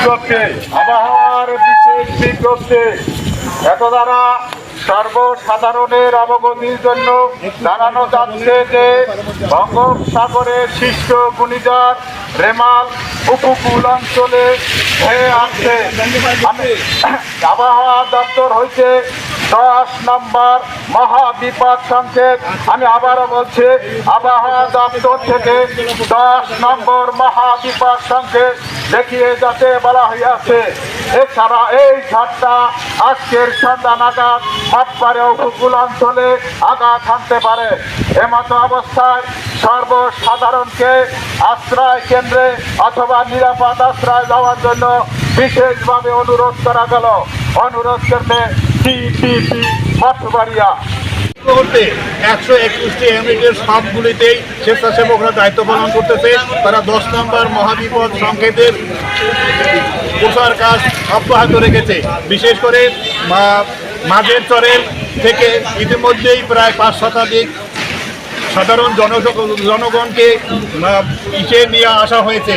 বিজ্ঞপ্তি। আবহাওয়ার বিশেষ বিজ্ঞপ্তি। এত দ্বারা সর্বসাধারণের অবগতির জন্য জানানো যাচ্ছে যে বঙ্গোপসাগরের সৃষ্ট ঘূর্ণিঝড় রেমাল উপকূল অঞ্চলে হয়ে আসছে। আবহাওয়া দপ্তর হইতে দশ নম্বর মহাবিপদ সংকেত। আমি আবারও বলছি, আবহাওয়া দপ্তর থেকে দশ নম্বর মহাবিপদ সংকেত দেখিয়ে যাতে বলা হইয়াছে। এছাড়া এই ঝড়টা আজকের সন্ধ্যা নাগাদ মাতপারে উপকূল অঞ্চলে আঘাত হানতে পারে। এমতো অবস্থায় সর্বসাধারণকে আশ্রয় কেন্দ্রে অথবা নিরাপদ আশ্রয় যাওয়ার জন্য বিশেষভাবে অনুরোধ করা গেল। অনুরোধ করতে টিটিপি মঠবাড়িয়া মুহূর্তে একশো একুশটি ইউনিটের সবগুলিতেই স্বেচ্ছাসেবকরা দায়িত্ব পালন করতেছে। তারা দশ নম্বর মহাবিপদ সংকেতের প্রচার কাজ অব্যাহত রেখেছে। বিশেষ করে মাঝের চরের থেকে ইতিমধ্যেই প্রায় পাঁচ শতাধিক সাধারণ জন জনগণকে ইসে নিয়ে আসা হয়েছে,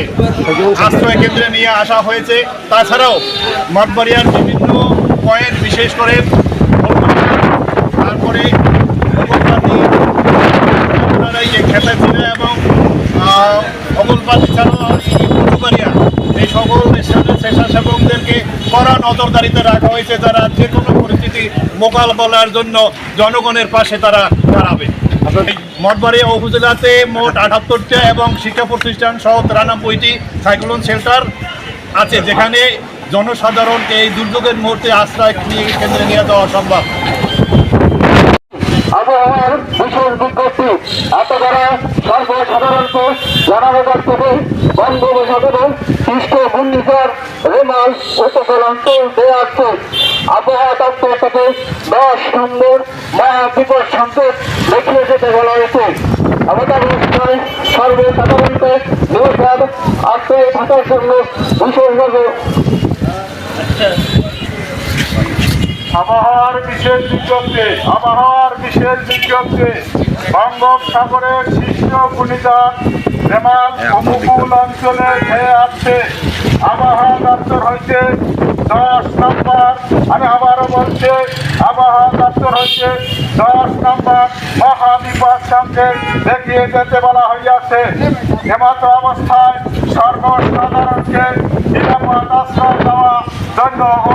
আশ্রয় কেন্দ্রে নিয়ে আসা হয়েছে। তাছাড়াও মঠবাড়িয়ার বিভিন্ন পয়েন্ট, বিশেষ করে তারপরে অগরবাতি, আপনারা এই যে খেতাচিরা এবং অগলবাতি ছাড়াও এই সকল স্বেচ্ছাসেবকদেরকে কড়া নজরদারিতে রাখা হয়েছে। যারা যে কোনো পরিস্থিতি মোকাবেলার জন্য জনগণের পাশে তারা দাঁড়াবে। মঠবাড়িয়া উপজেলাতে মোট আটাত্তরটা এবং শিক্ষা প্রতিষ্ঠান সহ তিরানব্বইটি সাইক্লোন শেল্টার আছে, যেখানে জনসাধারণকে এই দুর্যোগের মুহূর্তে আশ্রয় নিয়ে কেন্দ্রে নিয়ে যাওয়া সম্ভব। আবহাওয়ার বিশেষ বিজ্ঞপ্তি আবহাওয়া বিশেষ বিজ্ঞপ্তি বঙ্গোপসাগরের শীর্ষ ঘূর্ণিঝড় রেমাল উপকূল অঞ্চলে খেয়ে আসছে। আবহাওয়া দপ্তর হইতে দশ নম্বর। আমি আবারও বলছি আবহাওয়া দপ্তর হইতে দশ নম্বর। মহাবিপদ সংকেত দেখিয়ে যেতে বলা হইয়াছে। এমতো অবস্থায় সর্বসাধারণকে নিরাপদ আশ্রয় দেওয়া জন্য ও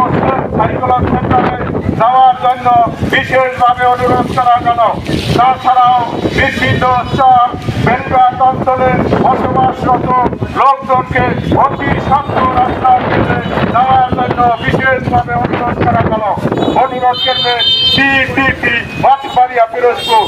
সাইকোলন সেন্টারে যাওয়ার জন্য বিশেষভাবে অনুরোধ করা গেল। তাছাড়াও বিভিন্ন স্তর বেড়িবাদ অঞ্চলে বসবাসরত লোকজনকে অতি সাবধান রাস্তার দিকে যাওয়ার জন্য বিশেষভাবে অনুরোধ করা গেল। অনুরোধ করবে টিটিপি মাঠবাড়িয়া পিরোজপুর।